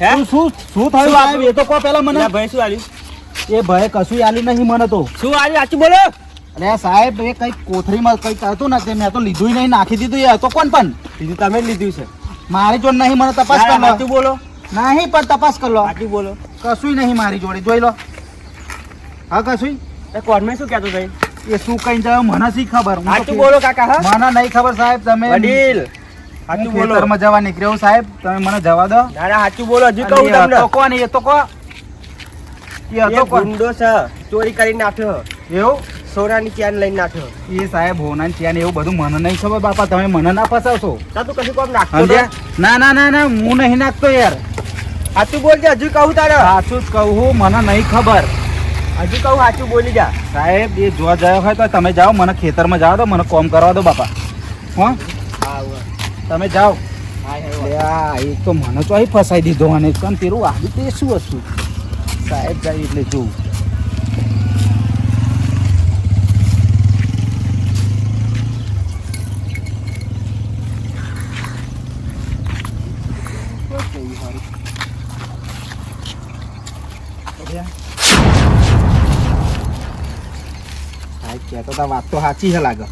શું શું શું થયું એ તો કહો પેલા મને. ભાઈ શું આલ્યું એ ભાઈ કશું આલી નહીં મને તો. શું આલ્યું સાચું બોલો. અરે સાહેબ એ કંઈક કોથળીમાં કંઈક હતું ને તે મેં તો લીધું નહીં નાખી દીધું એ હતો કોણ પણ? બીજું તમે લીધું છે. મારી જોડે નહીં મને તપાસ કરો સાચું બોલો. નહીં પણ તપાસ કર લો. સાચું બોલો. કશું નહીં મારી જોડે. જોઈ લો. હા કશું એ કોર્ટમાં શું કહેતો થઈ એ? શું કઈ જાય મને શી ખબર? સાચું બોલો કાકા મને નહીં ખબર સાહેબ તમે વડીલ. સાચું બોલો. ખેતરમાં જવા નીકળ્યો સાહેબ તમે મને જવા દો. ના ના સાચું બોલો હજુ કહું તમને. તો કોણ એ તો કો એ હતો કોણ? ગુંડો છે ચોરી કરી નાખ્યો. એવું? સોનાની ચેન લઈને નાખ્યો. એ સાહેબ હોનાની ચેન એવું બધું મને નહીં ખબર બાપા તમે મને ના ફસાવશો. તા તું કશું કોમ નાખતો ના ના ના ના હું નહીં નાખતો યાર. સાચું બોલજે હજુ કહું તારે. સાચું જ કહું મને નહીં ખબર. હજુ કહું સાચું બોલી જા. સાહેબ એ જોવા જાય હોય તો તમે જાઓ મને ખેતરમાં જાઓ દો મને કોમ કરવા દો બાપા. હા હા. તમે જાઓ. આ એ તો મને તો અહીં ફસાઈ દીધો અને પણ પેલું આવ્યું તે શું હતું? સાહેબ જાય એટલે જોવું સાહેબ કહેતો તા વાત તો સાચી છે લાગે.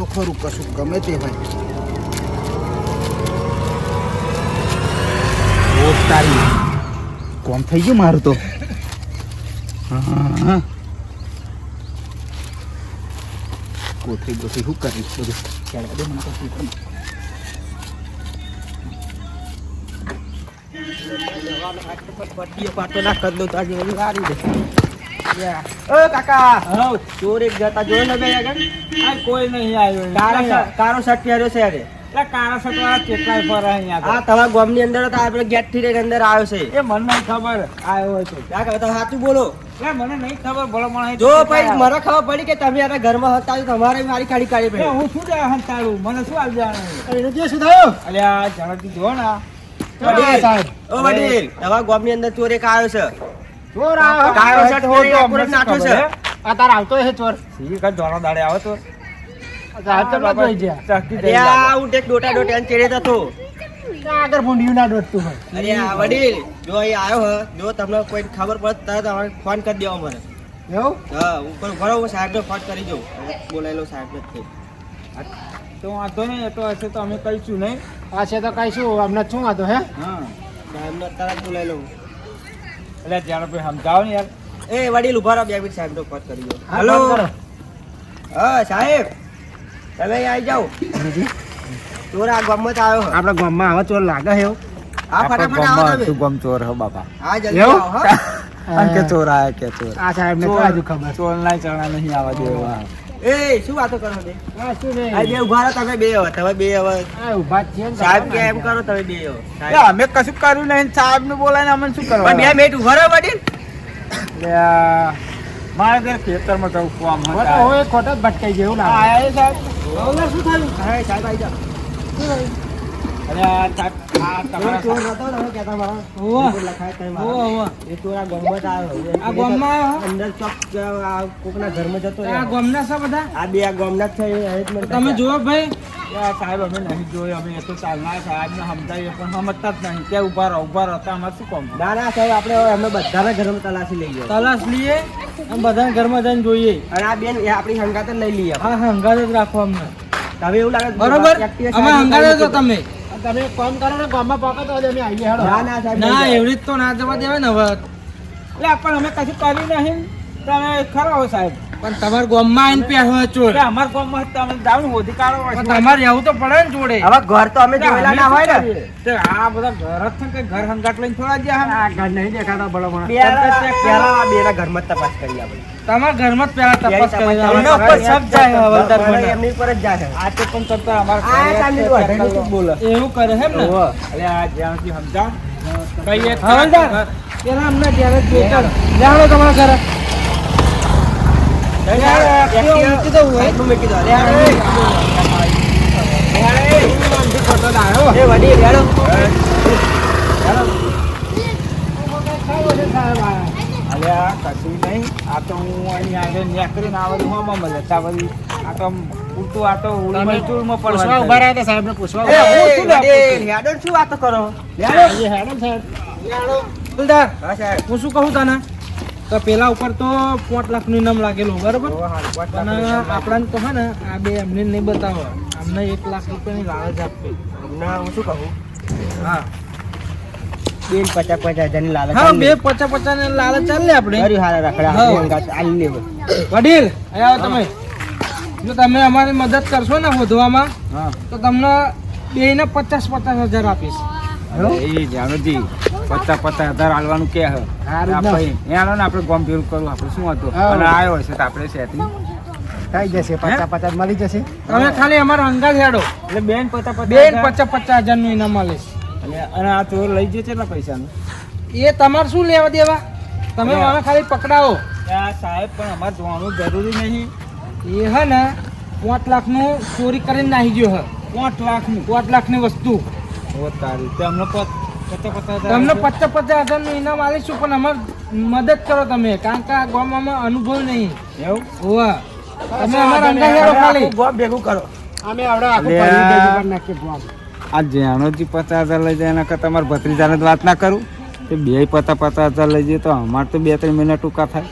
તો ખરું કશું ગમે તે ઓ તારી કોમ થઈ ગયું મારું તો? હા. કોથરી બોથરી શું કરી બધું? ચાલે દે મને તો પણ પાટો ના કરી દઉં તો આજે વળી વારી દે. ઓ કાકા. ચોર એક જતા જોયો ને બે આગળ. આ કોઈ નહીં આવ્યો કારો કારો શર્ટ પહેર્યો છે અરે એટલે કાળા શર્ટ વાળા કેટલાય પર અહીંયા આ તમારા ગામની અંદર હતા આપણે ગેટથી અંદર આવ્યો છે. એ મને નહીં ખબર. આવ્યો હતો કાકા તમે સાચું બોલો. એટલે મને નહીં ખબર બોલો મને જો ભાઈ મને ખબર પડી કે તમે આના ઘરમાં હતા તો તમારે મારી કાઢી કાઢી પડી. હું શું જાય હંતાડું? મને શું આવી જાણે એને જે શું થયું? અલે ઝડપથી જો ને ઓ વડીલ તમારા ગામની અંદર ચોર એક આવ્યો છે. ચોર આવ્યો. શર્ટ છે. આ તાર આવતો હે ચોર સી ધોળા દાડે આવે તો. સાહેબ તો આ હું ટેક ડોટા ડોટા ચેડે હતો આગળ ભૂંડિયું ના દોડતું હોય. અરે વડીલ જો અહીં આવ્યો હે જો તમને કોઈ ખબર પડે તરત અમારે ફોન કરી દેવો મને. એવું? હા હું પણ સાહેબને ફોન કરી દઉં બોલાયેલો સાહેબ નથી તો વાંધો નહીં એ તો હશે તો અમે કહીશું નહીં. આ છે તો કઈ શું અમને શું વાંધો હે? હા સાહેબને તરત બોલાવી લઉં એટલે જ્યારે કોઈ સમજાવો ને યાર. એ વડીલ ઊભા રહો બે મિનિટ સાહેબનો વાત કરી હા, હેલો? હા સાહેબ. તમે આવી જાઓ. ચોર આ ગામમાં આવ્યો. આપણા ગામમાં આવા ચોર લાગે છે આ હા ફટાફટ આવો તમે. ગમ ચોર હો બાપા. હા જલ્દી આવો હા. કે ચોર આયા કે ચોર. આ સાહેબ ને ચોર- હજુ ખબર. ચોર ના ચણા નહીં આવા દેવા. એ શું વાતો કરો બે? શું નહીં. આ બે ઊભા રહો તમે બે હવે તમે બે હવે આ સાહેબ કે એમ કરો તમે બે હવે અમે કશું કર્યું નહીં સાહેબ ને બોલાવીને અમે શું કરવા? બે મિનિટ ઊભા રહો વડીલ મારે ઘરે ખેતરમાં જવું કામ હતા હવે ખોટો ભટકાઈ ગયું એવું આ સાહેબ. શું થયું? હા સાહેબ આવી જાઓ. અરે આ સાહેબ આ તમારા ચોર હતો ને કહેતા મારા. ઓહો. લખાય કઈ મારા. ઓહો, ઓહો. એ ચોર આ ગામમાં આવ્યો. આ ગામમાં અંદર ચોક આ કોકના ઘરમાં જતો આ રહ્યો. છે બધા? આ બે આ ગામના છે એ અહીં જ મને તમે જુઓ ભાઈ. સાહેબ અમે નહીં જોયું અમે તો ચાલના સાહેબને સમજાવીએ પણ સમજતા જ નહીં ત્યાં ઊભા રહો ઊભા રહો અમારે શું કોમ? ના ના સાહેબ આપણે હવે અમે બધાના ઘરમાં તલાશી લઈ ગયો. તલાશ લઈએ અને બધાના ઘરમાં જઈને જોઈએ. અને આ બેન આપડી આપણી હંગાત જ લઈ લઈએ. હા હંગાત જ રાખો અમને. તમે એવું લાગે બરોબર? અમે હંગાત જ તમે. તમે કોમ કરો ને ગામમાં પકડો તો અમે આવીએ હેડો. ના ના સાહેબ ના એવડી તો ના જવા દેવાય ને હવે. એટલે પણ અમે કશું કરી નહીં. તમે ખરો સાહેબ. પણ તમાર ગામમાં આવીને પહેરો ચોર. અમાર ગામમાં તમે દાવ ને હોધી કાઢો તમારે રહેવું તો પડે ને જોડે. હવે ઘર તો અમે જોયેલા ના હોય ને? તે આ બધા ઘર જ કે ઘર હંગાટ લઈને થોડા ગયા આ ઘર નહીં દેખાતા બળો મને પહેલા આ બેના ઘરમાં તપાસ કરી આપણે. તમારા ઘરમાં પહેલા તપાસ કરી એમના ઉપર સબ જાય હવલદાર મને. એમની પર જ જાય. આ તો પણ કરતા? અમાર આ કાલે તો અઢારનું બોલે? એવું કરે હેમ ને? એટલે આ જ્યાંથી સમજાવ. કઈ એક હવલદાર. પેલા અમને જ્યારે જોતા જાણો તમારા ઘરે Activa મૂકી દઉં, હે? સાઈડમાં મૂકી દો. લે, લે. એ વડીલ, હેડો. અલ્યા કશું નહીં આ તો હું અહીં આગળ નીકળીને આવેલું હમ મળે ત્યાં બધી હા હું શું કહું તને? તો પેલા ઉપર તો પાંચ લાખનું ઇનામ લાગેલું બરાબર? અને આપણાને તો હે ને આ બે એમને નહીં બતાવો. અમને એક લાખ રૂપિયાની લાલચ આપવી અમને હું શું કહું? હા. બે પચાસ પચાસ હજારની લાલચ હા બે પચાસ પચાસ ને લાલચ ચાલે આપણે. હારા રખડા. વડીલ અહીંયા તમે. જો તમે અમારી મદદ કરશો ને શોધવામાં હા. તો તમને બેને પચાસ પચાસ હજાર આપીશ. એ જાણોજી પચાસ પત્તા આધાર હાલવાનું કે હે. ના. એ હાલો ને આપણે ગોમ ભેરું કરવું આપણે શું હતું અને આવ્યો હશે તો આપણે સેટિંગ થઈ જશે પચાસ પચાસ મળી જશે. તમે ખાલી અમારા અંગાજ હેડો. એટલે બેન પચાસ બેન પચાસ પચાસ હજારનું ઇનામ મળે અને આ ચોર લઈ જશે ને પૈસાનું? એ તમારે શું લેવા દેવા? તમે મને ખાલી પકડાવો. સાહેબ પણ અમારે જોવાનું જરૂરી નહીં. એ હે ને પાંચ લાખનું ચોરી કરીને નાહી ગયો હે. પાંચ લાખનું? પાંચ લાખની વસ્તુ. તારી તો અમને પચ- પચાસ પચાસ હજાર તમને હજારનું ઇનામ આલીશું પણ અમારે મદદ કરો તમે. કારણ કે આ ગામમાં અનુભવ નહીં. એવું? હોવા. તમે અમારા અંગાજ ખાલી. ગોમ ભેગું કરો. અમે આવડે આખું. ભેગું કરી નાખીએ ફોર્મ. આ જાણોજી પચાસ હજાર લઈ જાય એના કરતાં અમારે ભત્રીજાને જ વાત ના કરું. કે બે પચાસ પચાસ હજાર લઈ જઈએ તો અમારે તો બે ત્રણ મહિના ટૂંકા થાય.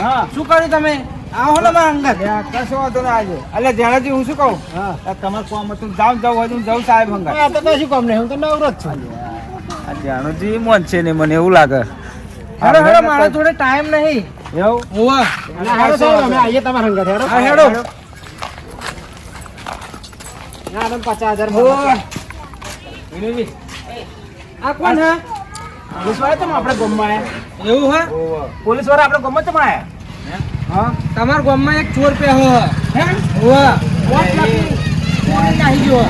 હા. શું કર્યું તમે? આવો ને મારા અંગાજ કશો વાંધો ના આજે એટલે જાણોજી હું શું કહું? હા. તમારે કોમ હતું જાઉં જાઉં હોય જાઉં સાહેબ હંગાત. આ તો શું કામ નહીં હું તો નવરો જ છું. જાણોજી મન છે ને મને એવું લાગે. હેડો હેડો મારા જોડે ટાઈમ નહીં. એવું? હોવા. અને હેડો સાહેબ અમે આવીએ તમારા હંગાથ હેડો. હા, હેડો. હેડો પચાસ હજાર. આ કોણ હા? પોલીસવાળા તમે આપણે ગામમાં આયા એવું હા? પોલીસવાળા આપણે ગમત તમે આયા હા? તમારા ગામમાં એક ચોર પે હો. હે? હોવા. પાંચ નાહી ગયો.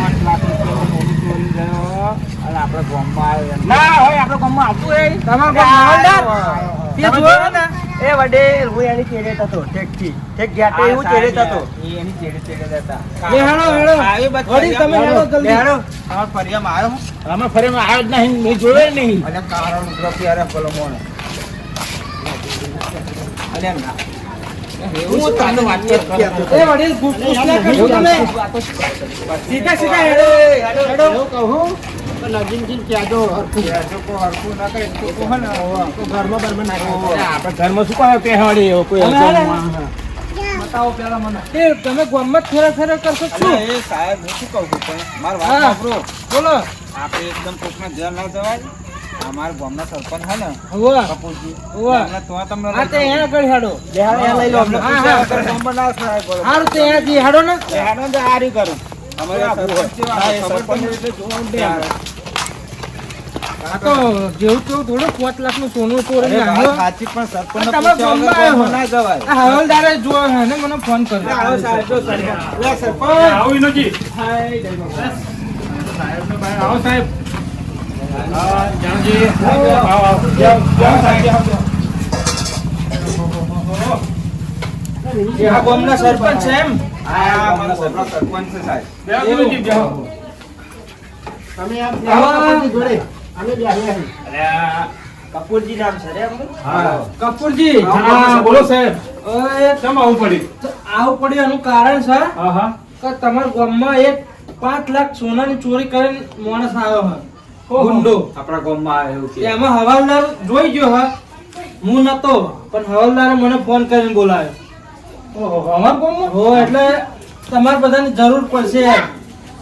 ગામમાં આવ્યો ના હોય આપણે ગામમાં આવતું હોય. તમારા ગામમાં એ વડે હું એની ચેડે થતો ઠેકથી. ઠેક ગયા તે એવું ચેડે થતો. એની ચેડે ચેડે જતા. એ હેડો હેડો આવી બસ વડીલ તમે હેડો જલ્દી. હેડો. તમારા ફરિયામાં આવ્યો હું? અમે આવ્યો જ નહીં. મેં જોયો નહીં. અલ્યા કારણ ઉગ્ર પ્યારે પેલો મોણો. અલ્યા ના. હું તને વાત એ વડીલ પૂછ ના કરશો તમે સીધા સીધા હેડો હેડો. કહું ના ને. તમે ગામમાં જ ફેરા ફેરા કરશો શું સાહેબ હું શું કહું છું મારી બોલો આપડે એકદમ કોકના ધ્યાન ના જવાય અમારા ગામના સરપંચ હે ને હોવા કપૂરજી હોવા. એમને તો તમને આ તે અહીંયા આગળ હેડો લે હેડો, એ લઈ લો અમને. હા, હા. ગામમાં ના થાય બરોબર. હાર તે અહીંયાથી હેડો ને એ હેડો ને આરી કરું. અમારે સરપંચ હા, એ સરપંચ એટલે જોવાનું જ આ તો જેવું તેવું થોડું પાંચ લાખનું સોનું ચોરી સાચી પણ આવ્યો. ના જવાય. હવલદારે જો જોયો હે ને મને ફોન કર્યો આવો સાહેબ, જો સાહેબ. લે સરપંચ. આવો સાહેબ. સરપંચ છે એમ સરપંચ છે સાહેબ. તમે કપૂરજી જોડે અમે. કપૂરજી નામ છે રે એમનું? કપૂરજી હા, બોલો સાહેબ. ઓય, આવું પડ્યું એનું કારણ છે કે તમારા ગામમાં એક પાંચ લાખ સોનાની ચોરી કરીને માણસ આવ્યો છે ગુંડો. આપણા ગામમાં આવે એવું કે એમાં હવાલદાર જોઈ ગયો હા. હું નતો પણ હવાલદારે મને ફોન કરીને બોલાવ્યો હો એટલે તમારે બધાને જરૂર પડશે.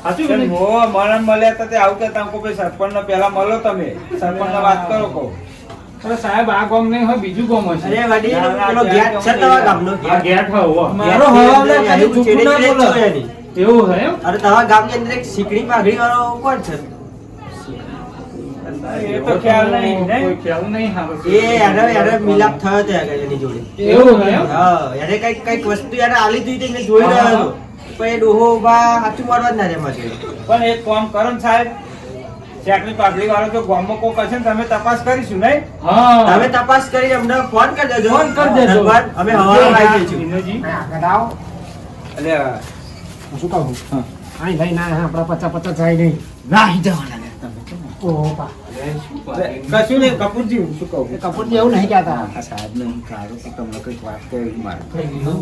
સાચું હો મને મળ્યા હતા તે આવું કે તમે કોઈ સરપંચને પેલા મળો તમે. સરપંચને વાત કરો કહો. સાહેબ આ ગામ નહીં હોય બીજું ગામ અરે વડી પેલો ગેટ છે તમારા ગામનો ગેટ. મારો હવાલદાર ખાલી ચૂકું ના બોલે એવું છે અરે તમારા ગામની અંદર એક સીકડી પાઘડી વાળો કોણ છે? એ તો ખ્યાલ નહીં ને એ એને એને મિલાપ થયો હતો આગળ એની જોડે. એવું છે હા એને કંઈક કંઈક વસ્તુ એને આલી દીધી મેં જોઈ રહ્યો હતો પણ એ ડોહો ઊભા હાચું મારવા જ ના રે મારે પણ એક કામ કરો ને સાહેબ ચાકરી પાકડી વાળો તો ગામમાં કોક હશે ને તમે તપાસ કરીશું નહીં? તમે તપાસ કરી અમને ફોન કરી દેજો. ફોન કરી દેજો. અમે હવારમાં આવી જઈશું વિનોદજી, આગળ આવો. અલ્યા, શું કહું? અહીં લઈને ના આપણા પચાસ પચાસ જાય નહીં. નાહી જવાના તમે. ઓહો બા. કશું નહીં કપૂરજી હું શું કહું? કપૂરજી એવું નહીં કહેતા. આ સાહેબને હું કાઢું તો તમને કંઈક વાત કરી મારે. ના,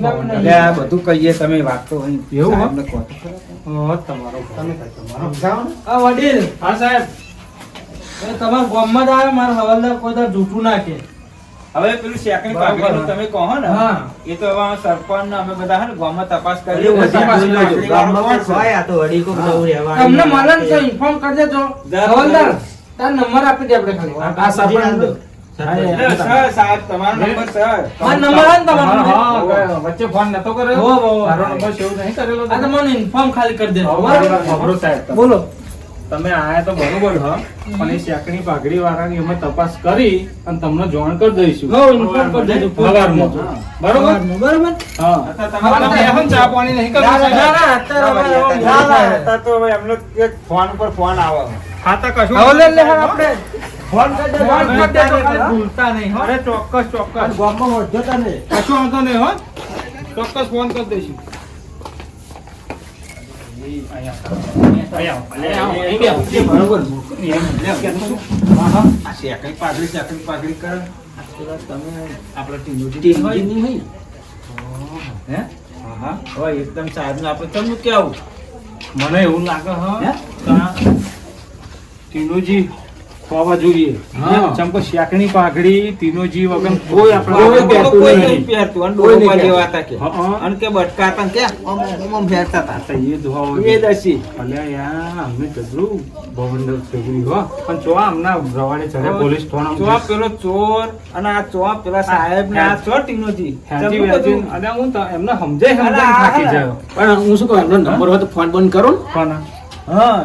ના, એટલે આ બધું કહીએ તમે વાત તો અહીં એવું, હો? સાહેબને કહો તો. ખરા. સમજાવો આ વડીલ. હા સાહેબ. એ ગોમમાં ગામમાં જ આવે મારા હવાલદાર કોઈ જૂઠું ના કહે. હવે પેલું શેકની. પાઘડીનું તમે કહો ને એ તો હવે સરપંચ ને અમે બધા હે ગામમાં તપાસ કરી છે? તમને મળે ને ઇન્ફોર્મ કરી દેજો હવાલદાર તાર નંબર આપી દે આપણે ખાલી આ સરપંચ એટલે સર, સાહેબ તમારો નંબર સર આ નંબર આવે ને તમારો હા, હા, વચ્ચે ફોન નતો કર્યો. મારો નંબર સેવ નહીં કરેલો આ મને ઇન્ફોર્મ ખાલી કરી. બોલો તમે આયા તો બરોબર હ પણ એ શેકણી પાઘડી વાળાની અમે તપાસ કરી અને તમને જોણ કરી દઈશું. હો ઇન્ફોર્મ કરી દેજો બરોબર? બરોબર? હા. તમારે બેહન ચા પાણી નહીં કરવું ના ના અત્યારે ના ના અત્યારે તો એમનો એક ફોન પર ફોન આવે. ખાતા કશું હવે લે લે આપણે અરે ચોક્કસ ચોક્કસ. વાંધો નહીં હો. ચોક્કસ ફોન કરી દઈશું. એકદમ સાહેબને આપણે તમને કેવું મને એવું લાગે હા ટીનોજી ખોવા જોઈએ. ચમકો શેકણી પાઘડી તીનોજી વગર કોઈ આપણે કોઈ કોઈ નહીં પહેરતું. અને ડોરોમાં જેવા હતા કે. અને કે બટકા હતા કે આમ ફેરતા હતા. એ ધોવા એ દસી અલ્યા યાર અમે જબરું ભવંડર થયું હો. પણ ચો આમના રવાડે ચડે પોલીસ ચો પેલો ચોર અને આ ચો પેલા સાહેબ ને આ ચો વેચી અને હું તો એમને સમજાય અલા, સમજાય થાકી જાય પણ હું શું કહું એમનો નંબર હોય તો ફોન બંધ કરો ને. પણ હા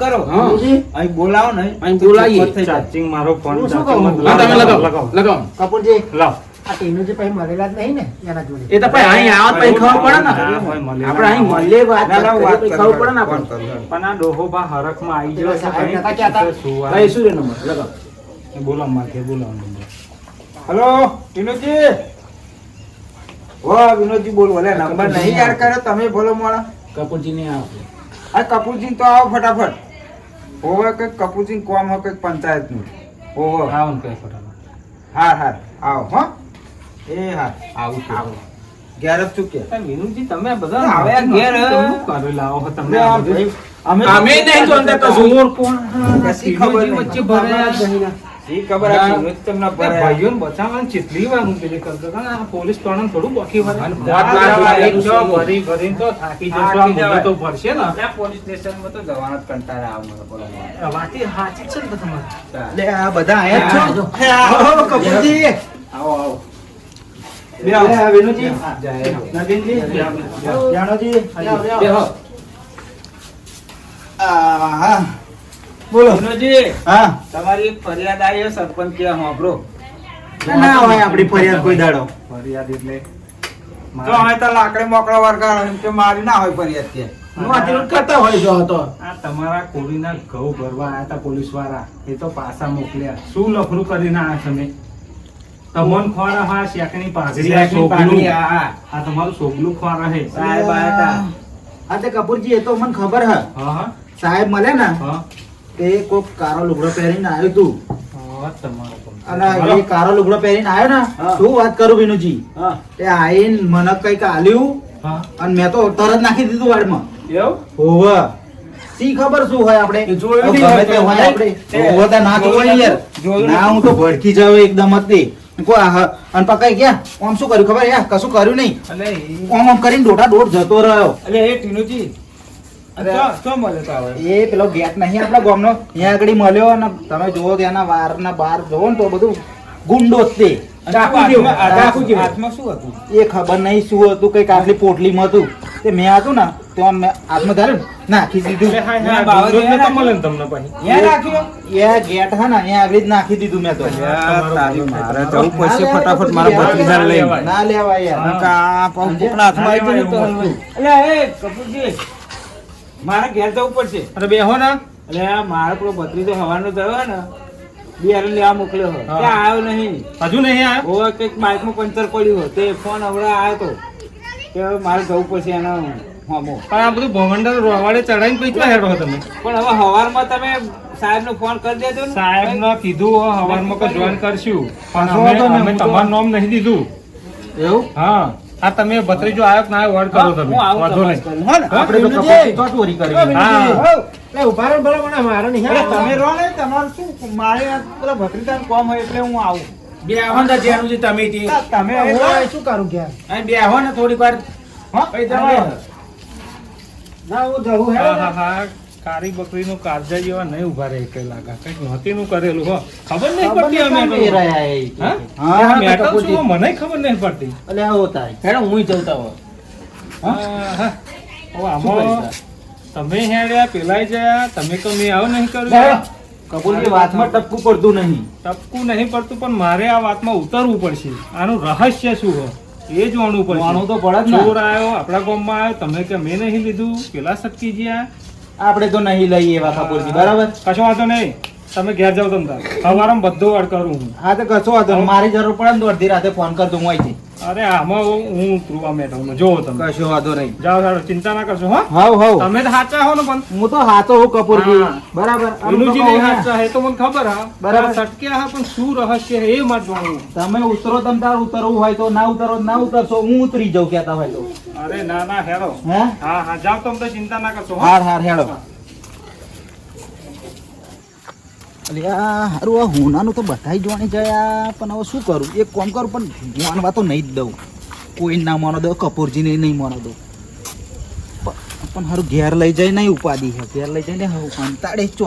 કરો હા. અહીં બોલાવો ને અહીં બોલાવીએ. ચૂપ થઈ જાય. ચાર્જિંગ મારો ફોન શું કહું? તમે લગાવો, લગાવો. લગાવો. કપૂરજી લાવ. આ ટીનુજી પછી મળેલા જ નહીં ને એના જોડે એ તો પછી અહીં આવત પછી ખબર પડે ને હા, હોય, મળેલા આપણે અહીં હોય. વાત ના, ના, કરીએ વાત પછી કરો, ખબર પડે ને ફોન પણ આ ડોહો બા હરખમાં આવી ગયો છે સાહેબ કઈ નતા કહેતા? શું આ? ભાઈ શું રે નંબર લગાવો એ માથે બોલો નંબર. હલો વિનોદજી બોલો ઓલે નંબર નહીં યાર કર્યો તમે બોલો મોડા કપૂરજી ને આવે આ કપૂરજી તો આવો ફટાફટ. હોવે કંઈક કપૂરજી કોમ હોય કંઈક પંચાયતનું હોવે. આવો ને કઈ ફટાફટ. હાર હાર. આવો હો. એ હાર. આવું આવો. ઘેર જ ચૂકે વિનુજી તમે બધા હવે ઘેર, હો તમને આ અમે અમે નહીં જોતા. કશું. કોણ? વચ્ચે ભરાયા. શી ખબર આ તમને આ ભરાયા. ભાઈઓને બચાવવાની ચેટલી વાર હું પેલી કરતો હતો ને, આ પોલીસ તોરણ થોડું બાકી હોય. અને વાત વાત ના ના એક આવે. જો ભરી ભરીને તો થાકી જશો. આ મોઢું. તો ભરશે ને. આ પોલીસ સ્ટેશનમાં તો જવાના જ કંટાળા આવે વાતે જ છે ને તમારે. લે આ બધા આયા છો આવો કપૂરજી આવો આવો બે આવો. વિનુજી. જાય. નવીનજી જાણોજી બેહો. આહા. બોલો. વિનોદજી હા. તમારી ફરિયાદ આવી સરપંચ કે સાંભળો. ના હોય આપણી ફરિયાદ કોઈ દાડો. ફરિયાદ એટલે તો અમે તો લાકડે મોકળા વર્ગા એમ કે મારી ના હોય ફરિયાદ કે કરતા હોય જો તો. આ તમારા કોળીના ઘઉં ભરવા આયા તા પોલીસવાળા એ તો પાછા મોકલ્યા. શું લફરું કરીને આ તમે? તમોન ખોરા હા શેકણી પાઘડી આ હા, હા. આ તમારું સોગલું ખોરા હે. સાહેબ આયા. હા તે કપૂરજી એ તો મને ખબર હે. હા હા. સાહેબ મળે ને? હા. તે કોક કારો લુગડો પહેરીને આવ્યો તું. હા, તમારો પણ. અને એ કારો લુગડો પહેરીને આવ્યો ને શું વાત કરું વિનુજી? તે આઈને મને કંઈક આલ્યું અને મેં તો તરત નાખી દીધું વાડમાં. એવું? હોવે. ખબર શું હોય આપણે? એ જોયું હવે નહીં ગમે તે હોય આપણે એ, તો ના જોવાય યાર. ના હું તો ભડકી જાવ એકદમ હતી. અને પકાઈ ગયા? આમ શું કર્યું? ખબર યાર કશું કર્યું નહીં. આમ આમ કરીને દોઢા દોઢ જતો રહ્યો. એટલે એ ટીનુજી એ પેલો ગેટ નહીં આપણા ગામનો. ત્યાં આગળ મળ્યો અને તમે જુઓ ત્યાંના વારના બાર જોવો ને તો બધું ગુંડો તે. હાથમાં- શું હતું? એ ખબર નહીં શું હતું કંઈક આટલી પોટલીમાં હતું. તે મેં હતું ને તો મેં હાથમાં ધાર્યું નાખી દીધું. ગેટ હા ને અહીંયા આગળ જ નાખી દીધું મેં તો. યાર, મારે જવું પડશે ફટાફટ મારા ના લેવાય હાથમાં કપૂરજી. મારે ઘેર જવું પડશે. અરે બેહો ને. એટલે મારો પેલો ભત્રીજો હવાનો થયો ને બિહારી લેવા મોકલ્યો હોય. ત્યાં આવ્યો નહીં. હજુ નહીં આવ્યો? ઓવે કંઈક બાઇકમાં પંચર પડ્યું હોય. તે ફોન હમણાં આવ્યો તો. કે હવે મારે જવું પડશે એનો હોમો. પણ આ બધું ભવંડર રોવાડે ચડાવીને પૈસા હેડો તમે. પણ હવે હવારમાં તમે સાહેબ નો ફોન કરી દેજો સાહેબ ને કીધું હવારમાં જોઈન કરશું. પણ અમે તો- તમારું નામ નહીં દીધું. એવું? હા. આ તમે ભત્રીજો આવ્યો કે ના આવ્યો વોર્ડ કરો તમે. વાંધો નહીં. આપણે તો કપૂરજી તો ચોરી કરી હા. એ ઊભા રહો ભલા મને મારે નહીં. તમે રો ને તમારું શું મારે પેલા ભત્રીજાનું કોમ હોય એટલે હું આવું. બે આવો ને જેનું તમે તમે હું શું કરું કે અહીં બે આવો ને થોડીક વાર. હા. ના હું જવું હે હા હા. કાળી બકરીનું કાળજા જેવા નહીં ઊભા રહે કે લાગા. કંઈક નહોતીનું કરેલું હો. ખબર નહીં પડતી અમે નહીં રહ્યા હા? મેટલ શું મને ખબર નહીં પડતી. એટલે આવો થાય હેડો હું જવતા હો? હા, હા. હવે આમાં તમે હેડ્યા પેલાઈ જયા તમે તો મેં આવું નહીં કર્યું. કબૂલની વાતમાં ટપકું પડતું નહીં. ટપકું નહીં પડતું પણ મારે આ વાતમાં ઉતરવું પડશે. આનું રહસ્ય શું હોય એ જોવાનું પડશે. તો પડે. ચોર આવ્યો આપણા ગામમાં આવ્યો તમે કે મેં નહીં લીધું? પેલા સટકી આ આપણે તો નહીં લઈએ એવા કપૂરજી બરાબર? કશો વાંધો નહીં. તમે ઘેર જાવ તમ તાર સવારમાં બધું વાર કરું હું. હા તો કશો વાંધો મારી જરૂર પડે ને તો અડધી રાતે ફોન કર દઉં અહીંથી. અરે આમાં હું હું ઉતરું હું જોવો તમે. કશો વાંધો નહીં. જાઓ જાઓ ચિંતા ના કરશો હા. હાવ હાવ. તમે તો સાચા હો ને પણ. હું તો હાચો હું કપૂરજી. હા. બરાબર. અનુજી નહીં સાચા હે તો મને ખબર હા. બરાબર. સટક્યા હા પણ શું રહસ્ય હે એ મારે જાણવું તમે ઉતરો તમ તાર ઉતરવું હોય તો ના ઉતરો ના ઉતરશો હું ઉતરી જાઉં કહેતા હોય તો. અરે ના ના હેડો હા? હા જાઓ તમે તો ચિંતા ના કરશો હા. હાર હાર હેડો હારું, આ હોનાનું તો બધાય જોવાની જયા પણ હવે શું કરું? એક કોમ કરું, પણ માનવા તો નહીં જ દઉં. કોઈ ના માનો દઉં, કપૂરજીને નહીં માનો દઉં. પણ હારું ઘેર લઈ જાય નહીં ઉપાધિ છે ઘેર લઈ જઈને હવે કંટાળે ચો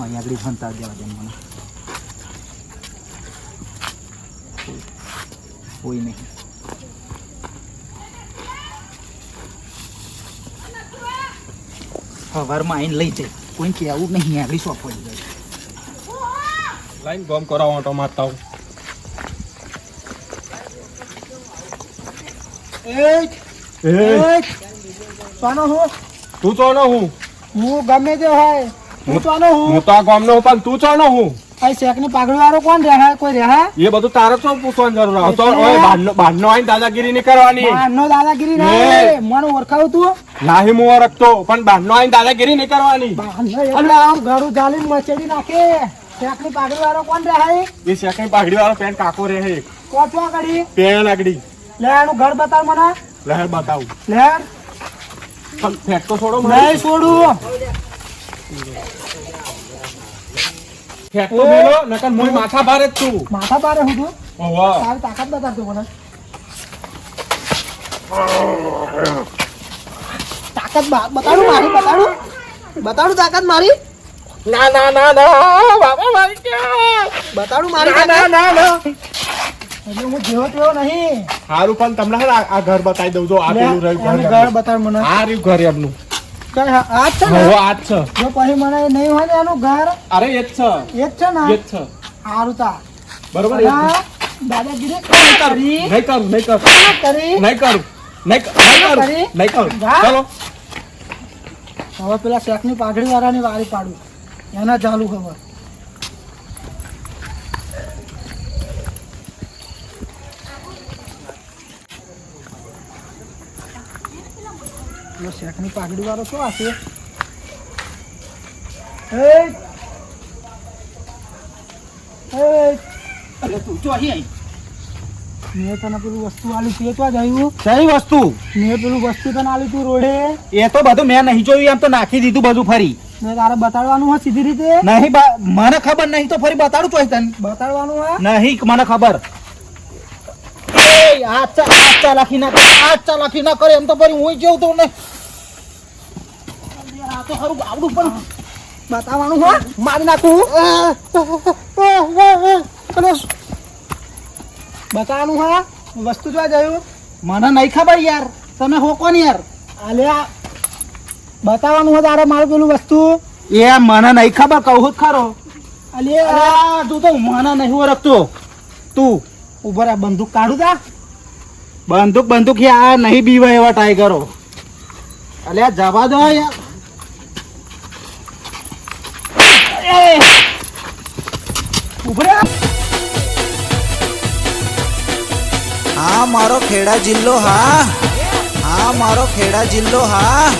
અહીંયા આગળ ફંતા દેવા દે મને. કોઈ નહીં. સવારમાં આવીને લઈ જાય. કોઈ કહેવું નહીં આગળ સોંપ પડી જાય લાઈન ગમ કરાવો ઓટો મારતા હું? તું ચોનો હું? હું ગમે તે હોય. હું પાનો હું? હું તો આ ગામનો પણ તું ચોનો હું? આ શેકની પાઘડી વાળો કોણ રહે? કોઈ રહે? એ બધું તારે શું પૂછવાની જરૂર આવે તો એટલે- ઓય બહારનો બહારનો આવીને દાદાગીરી નહીં કરવાની. મારનો દાદાગીરી ને. મને ઓળખાવું તું નાહી મુવા રખતો પણ બહારનો આવીને દાદાગીરી નહીં કરવાની. બારનો આમ ઘરું ચાલીને મચેડી નાખે. શેકની પાઘડી વાળો કોણ રહે? એ શેકની પાઘડી વાળો પેન કાકો રહે. છે. આગળી? પેન આગળી. લે એનું ઘર બતાવ મને. લહેર બતાવું. લહેર પણ ફેંક તો છોડો. નહીં છોડું. ફેંક તો મેલો નકર મોય માથા ભારે જ છું. માથા ભારે હું તું ઓહો. તારી તાકાત બતાવતો મને. તાકાત બતાડું મારી બતાડું? બતાડું તાકાત મારી? ના ના ના ના બાબા મારી ક્યાં? બતાડું મારી ના ના ના ના એટલે હું જેવો તેવો નહીં. હારું પણ તમને આ આ ઘર બતાવી દઉં જો આ પેલું રહ્યું ઘર ઘર બતાડ મને. આ રહ્યું ઘર એમનું. કઈ હા- આ જ છે ને? હવે છે. જો પછી મને નહીં હોય ને એનું ઘર? અરે એ જ છે. એ જ છે ને? એ જ છે. સારું તા બરોબર દાદાગીરી કરી નહીં કરું નહીં કરું. નહીં કરું? નહીં કરું નહીં કરું નહીં કરું. ચલો. હવે પેલા શેખની પાઘડી વાળાની વારી પાડું એના ચાલુ શેખની પાઘડી વાળો શું હશે એ! તું ચો અહીં. મેં તને પેલું વસ્તુ આલી તે તો જ કઈ વસ્તુ મેં પેલું વસ્તુ તને આલી તું રોડે એ તો બધું મેં નહીં જોયું એમ તો નાખી દીધું બધું ફરી મેં તારે બતાડવાનું હોય સીધી રીતે નહીં મને ખબર નહીં તો ફરી બતાડું ચોઈસ તને બતાડવાનું હોય નહીં મને ખબર એ આ ચા ના કરે ના એમ તો ફરી હું જેવું તો ને આ તો ખરું પણ બતાવવાનું હોય મારી નાખું અરે, હા? વસ્તુ જોવા જયું મને નહીં ખબર યાર. તમે હો કોણ યાર? અલ્યા બતાવવાનું હોય તારે મારું પેલું વસ્તુ. એ મને નહીં ખબર કહું જ ખરો. અલ્યા તું તો મને નહીં ઓળખતો. તું ઊભો રહ્યા બંદૂક કાઢું તા બંદૂક બંદૂક યાર નહીં બીવા એવા ટાઈગરો. અલ્યા જવા દો યાર એ! હા મારો ખેડા જિલ્લો હા. હા મારો ખેડા જિલ્લો હા.